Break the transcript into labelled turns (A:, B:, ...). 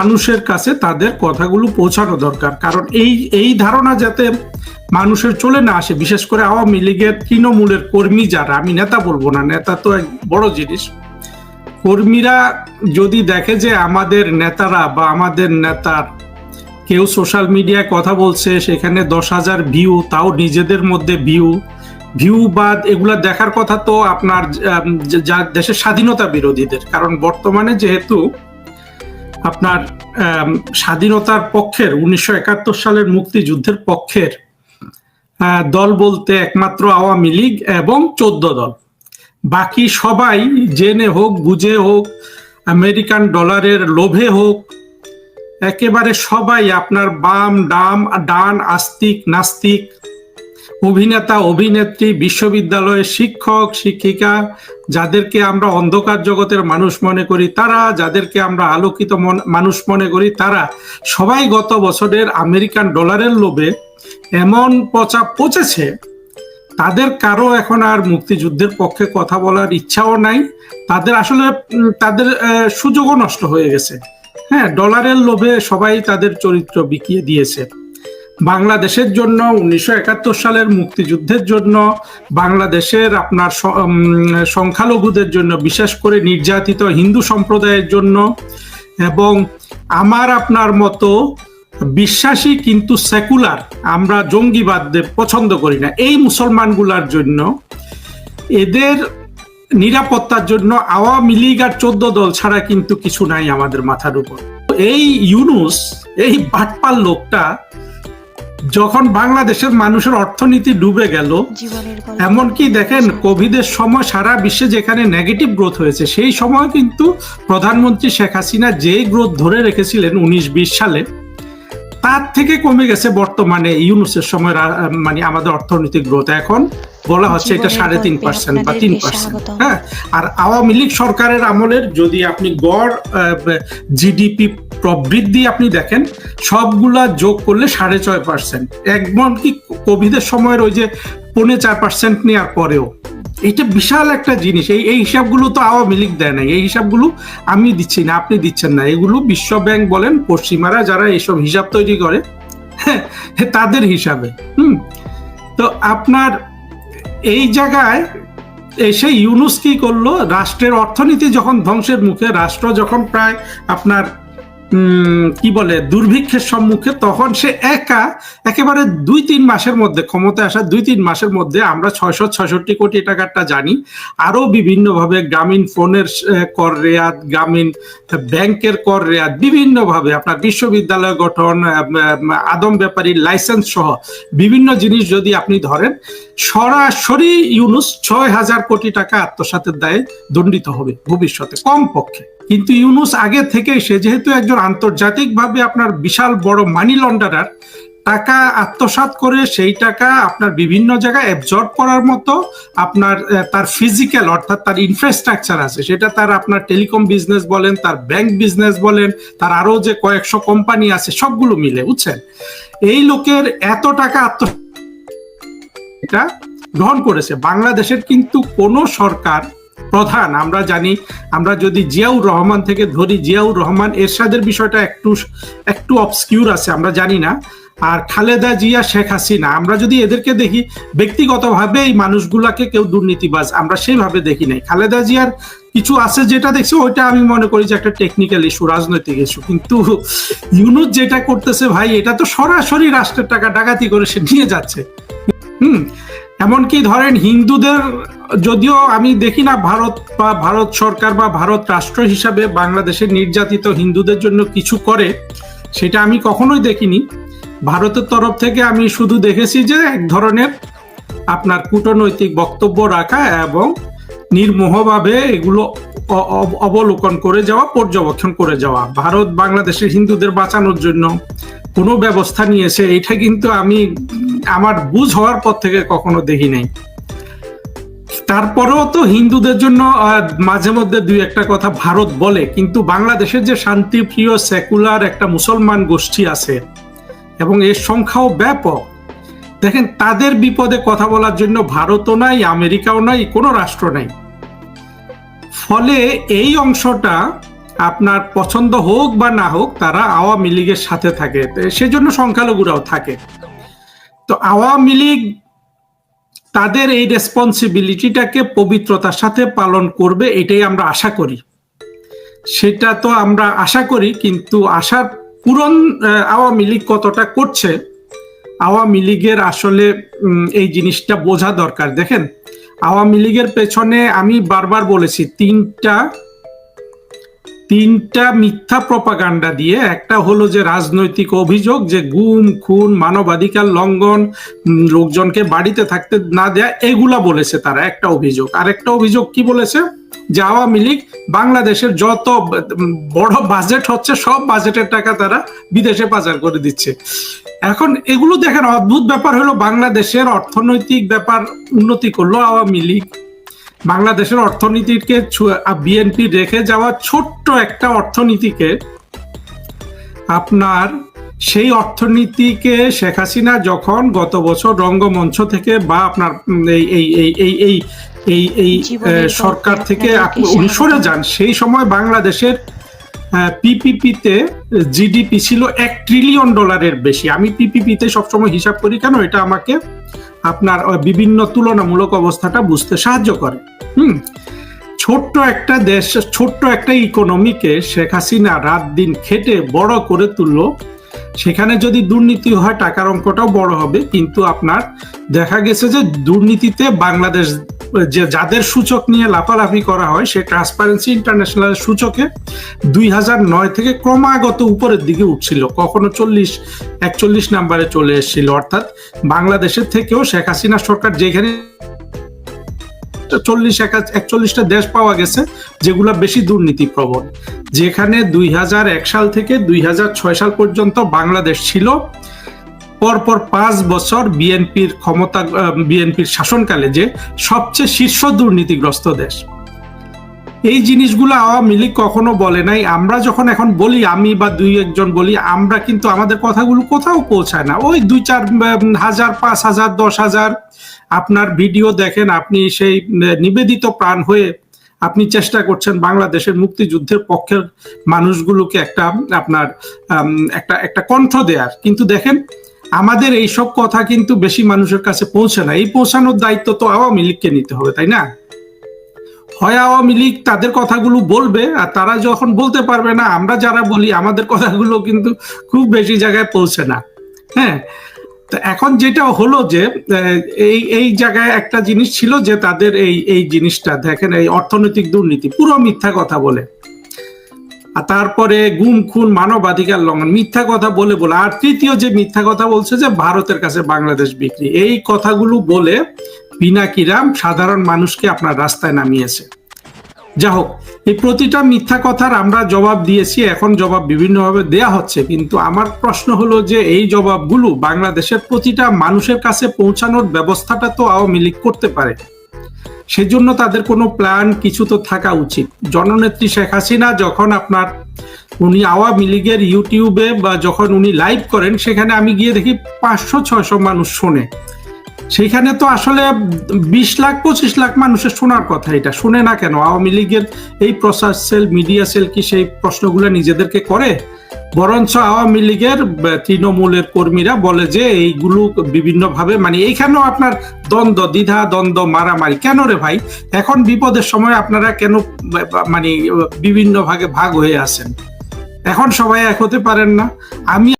A: মানুষের কাছে তাদের কথাগুলো পৌঁছানো দরকার। কারণ এই এই ধারণা যাতে মানুষের চলে না আসে, বিশেষ করে আওয়ামী লীগের তৃণমূলের কর্মী যারা, আমি নেতা বলব না, নেতা তো এক বড় জিনিস। কর্মীরা যদি দেখে যে আমাদের নেতারা বা আমাদের নেতার কেউ সোশ্যাল মিডিয়ায় কথা বলছে, সেখানে দশ হাজার ভিউ তাও নিজেদের মধ্যে ভিউ ভিউ বা এগুলা দেখার কথা তো আপনার দেশের স্বাধীনতা বিরোধীদের। কারণ বর্তমানে যেহেতু আপনার স্বাধীনতার পক্ষের, উনিশশো একাত্তর সালের মুক্তিযুদ্ধের পক্ষের দল বলতে একমাত্র আওয়ামী লীগ এবং চোদ্দ দল। বাকি সবাই জেনে হোক, বুঝে হোক, আমেরিকান ডলারের লোভে হোক, একেবারে সবাই আপনার বাম, ডাম, ডান, আস্তিক, নাস্তিক অভিনেতা, অভিনেত্রী, বিশ্ববিদ্যালয়ের শিক্ষক, শিক্ষিকা, যাদেরকে আমরা অন্ধকার জগতের মানুষ মনে করি, তারা যাদেরকে আমরা আলোকিত মন- মানুষ মনে করি, তারা সবাই গত বছরের আমেরিকান ডলারের লোভে এমন পচা পচেছে। তাদের কারও এখন আর মুক্তিযুদ্ধের পক্ষে কথা বলার ইচ্ছাও নাই। তাদের আসলে তাদের সুযোগও নষ্ট হয়ে গেছে। হ্যাঁ ডলারের লোভে সবাই তাদের চরিত্র বিকিয়ে দিয়েছে। বাংলাদেশের জন্য, উনিশশো একাত্তর সালের মুক্তিযুদ্ধের জন্য, বাংলাদেশের আপনার সংখ্যালঘুদের জন্য, বিশেষ করে নির্যাতিত হিন্দু সম্প্রদায়ের জন্য, এবং আমার আপনার মতো বিশ্বাসী কিন্তু সেকুলার, আমরা জঙ্গিবাদদের পছন্দ করি না। এই মুসলমানগুলার জন্য, এদের নিরাপত্তার জন্য আওয়ামী লীগ আর চোদ্দ দল ছাড়া কিন্তু কিছু নাই আমাদের মাথার উপর। এই ইউনুস, এই বাটপাল লোকটা যখন বাংলাদেশের মানুষের অর্থনীতি ডুবে গেল এমনকি দেখেন কোভিডের সময় সারা বিশ্বে যেখানে নেগেটিভ গ্রোথ হয়েছে সেই সময় কিন্তু প্রধানমন্ত্রী শেখ হাসিনা যেই গ্রোথ ধরে রেখেছিলেন উনিশ বিশ সালে তার থেকে কমে গেছে বর্তমানে ইউনুসের সময় মানে আমাদের অর্থনৈতিক গ্রোথ এখন বলা হচ্ছে এটা সাড়ে তিন পার্সেন্ট বা তিন পার্সেন্ট হ্যাঁ আর আওয়ামী লীগ সরকারের আমলের যদি আপনি গড় জিডিপি প্রবৃদ্ধি আপনি দেখেন সবগুলা যোগ করলে সাড়ে ছয় পার্সেন্ট এমনকি কোভিডের সময়ের ওই যে পৌনে চার পার্সেন্ট নেওয়ার পরেও। এটা বিশাল একটা জিনিস। এই এই হিসাবগুলো তো আওয়ামী লীগ দেয় নাই। এই হিসাবগুলো আমি দিচ্ছি না, আপনি দিচ্ছেন না। এগুলো বিশ্ব ব্যাংক বলেন, পশ্চিমারা যারা এইসব হিসাব তৈরি করে হ্যাঁ তাদের হিসাবে। হুম? তো আপনার এই জায়গায় এসে ইউনুস কি করল? রাষ্ট্রের অর্থনীতি যখন ধ্বংসের মুখে, রাষ্ট্র যখন প্রায় আপনার কি বলে, দুর্ভিক্ষের সম্মুখে তখন সে একা একেবারে দুই তিন মাসের মধ্যে, ক্ষমতায় আসা দুই তিন মাসের মধ্যে আমরা ছয়শো ছয়ষট্টি কোটি টাকারটা জানি। আরও বিভিন্নভাবে গ্রামীণ ফোনের কর রেয়াত, গ্রামীণ ব্যাংকের কর রেয়াত, বিভিন্নভাবে আপনার বিশ্ববিদ্যালয় গঠন আদম ব্যাপারীর লাইসেন্স সহ বিভিন্ন জিনিস যদি আপনি ধরেন, সরাসরি ইউনুস ছয় হাজার কোটি টাকা আত্মসাতের দায়ে দণ্ডিত হবে ভবিষ্যতে কম পক্ষে কিন্তু ইউনুস আগে থেকে সে যেহেতু একজন আন্তর্জাতিকভাবে আপনার বিশাল বড় মানি লন্ডারার টাকা আত্মসাৎ করে সেই টাকা আপনার বিভিন্ন জায়গায় অ্যাবজর্ব করার মতো আপনার তার ফিজিক্যাল অর্থাৎ তার ইনফ্রাস্ট্রাকচার আছে। সেটা তার আপনার টেলিকম বিজনেস বলেন, তার ব্যাংক বিজনেস বলেন, তার আরও যে কয়েকশো কোম্পানি আছে, সবগুলো মিলে, বুঝছেন? এই লোকের এত টাকা আত্ম এটা গ্রহণ করেছে। বাংলাদেশের কিন্তু কোনো সরকার প্রধান। আমরা জানি, আমরা যদি জিয়াউর রহমান থেকে ধরি, জিয়াউর রহমান এরশাদের বিষয়টা একটু একটু অবসকিউর আছে, আমরা জানি না। আর খালেদা জিয়া, শেখ হাসিনা, আমরা যদি এদেরকে দেখি, ব্যক্তিগতভাবে এই মানুষগুলাকে কেউ দুর্নীতিবাজ, আমরা সেইভাবে দেখি নাই। খালেদা জিয়ার কিছু আছে যেটা দেখছি, ওইটা আমি মনে করি যে একটা টেকনিক্যাল ইস্যু রাজনৈতিক ইস্যু কিন্তু ইউনুস যেটা করতেছে ভাই, এটা তো সরাসরি রাষ্ট্রের টাকা ডাকাতি করে সে নিয়ে যাচ্ছে। এমনকি ধরেন হিন্দুদের, যদিও আমি দেখি না ভারত বা ভারত সরকার বা ভারত রাষ্ট্র হিসাবে বাংলাদেশের নির্যাতিত হিন্দুদের জন্য কিছু করে, সেটা আমি কখনোই দেখিনি। ভারতের তরফ থেকে আমি শুধু দেখেছি যে এক ধরনের আপনার কূটনৈতিক বক্তব্য রাখা এবং নির্মোহভাবে এগুলো অবলোকন করে যাওয়া, পর্যবেক্ষণ করে যাওয়া। ভারত বাংলাদেশের হিন্দুদের বাঁচানোর জন্য কোনো ব্যবস্থা নিয়েছে এটা কিন্তু আমি, আমার বুঝ হওয়ার পর থেকে কখনো দেখি নাই। তারপরেও তো হিন্দুদের জন্য মাঝে মধ্যে দুই একটা কথা ভারত বলে, কিন্তু বাংলাদেশের যে শান্তিপ্রিয় সেকুলার একটা মুসলমান গোষ্ঠী আছে, এবং এর সংখ্যাও ব্যাপক। দেখেন, তাদের বিপদে কথা বলার জন্য ভারতও নাই, আমেরিকাও নাই, কোনো রাষ্ট্র নাই। ফলে এই অংশটা আপনার পছন্দ হোক বা না হোক, তারা আওয়ামী লীগের সাথে থাকে। সেজন্য সংখ্যালঘুরাও থাকে। তো আওয়ামী লীগ তাদের এই রেসপন্সিবিলিটিটাকে পবিত্রতার সাথে পালন করবে, এটাই আমরা আশা করি। সেটা তো আমরা আশা করি, কিন্তু আশার পূরণ আওয়ামী লীগ কতটা করছে, আওয়ামী লীগের আসলে এই জিনিসটা বোঝা দরকার। দেখেন, আওয়ামী লীগের পেছনে আমি বারবার বলেছি, তিনটা তিনটা মিথ্যা প্রপাগান্ডা দিয়ে একটা হলো যে রাজনৈতিক অভিযোগ যে গুম, খুন, মানবাধিকার লঙ্ঘন লোকজনকে বাড়িতে থাকতে না দেয়া, এগুলা বলেছে তারা, একটা অভিযোগ। আর একটা অভিযোগ কি বলেছে? যে আওয়ামী লীগ বাংলাদেশের যত বড় বাজেট হচ্ছে, সব বাজেটের টাকা তারা বিদেশে পাচার করে দিচ্ছে। এখন এগুলো দেখেন, অদ্ভুত ব্যাপার হলো বাংলাদেশের অর্থনৈতিক ব্যাপার উন্নতি করল আওয়ামী লীগ। বাংলাদেশের অর্থনীতিকে বিএনপি রেখে যাওয়া ছোট্ট একটা অর্থনীতিকে আপনার সেই অর্থনীতিকে শেখ হাসিনা যখন গত বছর রঙ্গমঞ্চ থেকে বা আপনার এই এই এই এই এই এই এই সরকার থেকে
B: আপনাদেরকে
A: আপনি উনি সরে যান সেই সময় বাংলাদেশের পিপিপিতে জিডিপি ছিল এক ট্রিলিয়ন ডলারের বেশি। আমি পিপিপিতে সবসময় হিসাব করি কেন? এটা আমাকে আপনার বিভিন্ন তুলনামূলক অবস্থাটা বুঝতে সাহায্য করে। হুম? ছোট্ট একটা দেশ, ছোট্ট একটা ইকোনমিকে শেখ হাসিনা রাত দিন খেটে বড় করে তুললো। সেখানে যদি দুর্নীতি হয়, টাকার অঙ্কটাও বড় হবে। কিন্তু আপনার দেখা গেছে যে দুর্নীতিতে বাংলাদেশ, যে যাদের সূচক নিয়ে লাফালাফি করা হয়, সে ট্রান্সপারেন্সি ইন্টারন্যাশনাল সূচকে দুই হাজার নয় থেকে ক্রমাগত উপরের দিকে উঠছিল। কখনো চল্লিশ, একচল্লিশ নাম্বারে চলে এসেছিল। অর্থাৎ বাংলাদেশের থেকেও শেখ হাসিনা সরকার যেখানে চল্লিশ একচল্লিশটা দেশ পাওয়া গেছে, যেগুলো বেশি দুর্নীতি প্রবণ যেখানে দুই হাজার এক সাল থেকে দুই হাজার ছয় সাল পর্যন্ত বাংলাদেশ ছিল। পরপর পাঁচ বছর বিএনপির ক্ষমতা বিএনপির শাসনকালে যে সবচেয়ে শীর্ষ দুর্নীতিগ্রস্ত দেশ। এই জিনিসগুলো আওয়ামী লীগ কখনো বলে নাই। আমরা যখন এখন বলি, আমি বা দুই একজন বলি, আমরা কিন্তু আমাদের কথাগুলো কোথাও পৌঁছায় না। ওই দুই চার হাজার, পাঁচ হাজার, দশ হাজার আপনার ভিডিও দেখেন, আপনি সেই নিবেদিত প্রাণ হয়ে আপনি চেষ্টা করছেন বাংলাদেশের মুক্তিযুদ্ধের পক্ষের মানুষগুলোকে একটা, আপনার একটা একটা কণ্ঠ দেয়ার। কিন্তু দেখেন, আমাদের এইসব কথা কিন্তু বেশি মানুষের কাছে পৌঁছে না। এই পৌঁছানোর দায়িত্ব তো আওয়ামী লীগকে নিতে হবে, তাই না? হয় আওয়ামী লীগ তাদের কথাগুলো বলবে, আর তারা যখন বলতে পারবে না, আমরা যারা বলি, আমাদের কথাগুলো কিন্তু খুব বেশি জায়গায় পৌঁছে না। হ্যাঁ? এখন যেটা হলো যে এই এই জায়গায় একটা জিনিস ছিল যে, তাদের এই এই জিনিসটা, দেখেন এই অর্থনৈতিক দুর্নীতি, পুরো মিথ্যা কথা বলে। আর তারপরে গুম, খুন, মানবাধিকার লঙ্ঘন, মিথ্যা কথা বলে বলে। আর তৃতীয় যে মিথ্যা কথা বলছে যে, ভারতের কাছে বাংলাদেশ বিক্রি, এই কথাগুলো বলে পিনাকিরাম সাধারণ মানুষকে আপনার রাস্তায় নামিয়েছে। যা হোক এই প্রতিটা মিথ্যা কথার আমরা জবাব দিয়েছি, এখন জবাব বিভিন্নভাবে দেয়া হচ্ছে, কিন্তু আমার প্রশ্ন হলো যে এই জবাবগুলো বাংলাদেশের প্রতিটা মানুষের কাছে পৌঁছানোর ব্যবস্থাটা তো আওয়ামী লীগ করতে পারে। সেজন্য তাদের কোনো প্ল্যান, কিছু তো থাকা উচিত। জননেত্রী শেখ হাসিনা যখন আপনার, উনি আওয়ামী লীগের ইউটিউবে বা যখন উনি লাইভ করেন, সেখানে আমি গিয়ে দেখি পাঁচশো, ছয়শো মানুষ শোনে। সেখানে তো আসলে বিশ লাখ, পঁচিশ লাখ মানুষের শোনার কথা এটা। শুনে না কেন? আওয়ামী লীগের এই প্রচার সেল, মিডিয়া সেল কি সেই প্রশ্নগুলো নিজেদেরকে করে? বরঞ্চ আওয়ামী লীগের তৃণমূলের কর্মীরা বলে যে এইগুলো বিভিন্নভাবে মানে এইখানেও আপনার দ্বন্দ্ব, দ্বিধা, দ্বন্দ্ব, মারামারি। কেন রে ভাই? এখন বিপদের সময় আপনারা কেন মানে বিভিন্ন ভাগে ভাগ হয়ে আছেন? এখন সবাই এক হতে পারেন না। আমি